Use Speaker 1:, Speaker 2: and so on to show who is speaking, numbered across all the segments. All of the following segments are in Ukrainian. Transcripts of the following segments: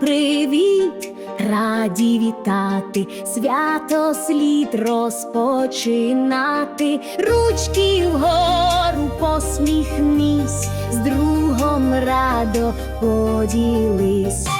Speaker 1: привіт, раді вітати, свято слід розпочинати, ручки вгору посміхнись, з другом радо поділись.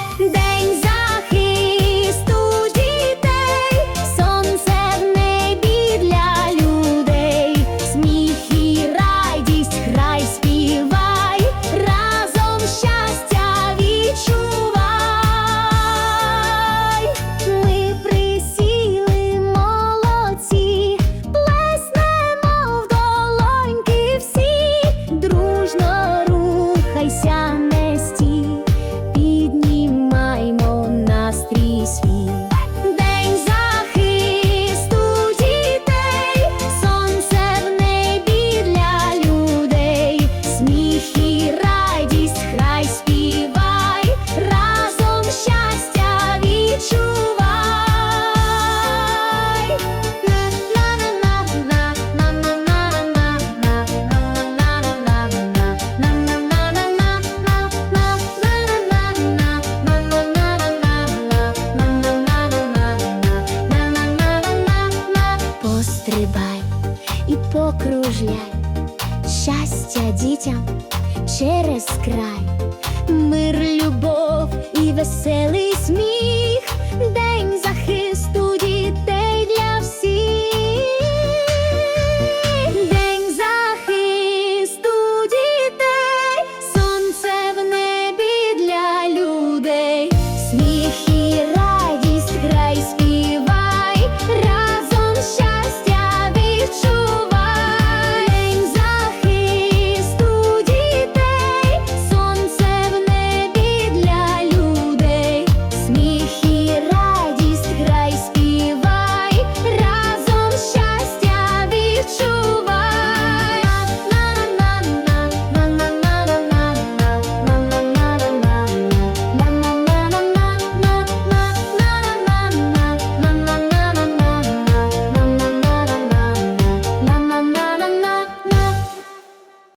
Speaker 1: пострибай і покружляй, щастя дітям через край, мир, любов і веселий сміх.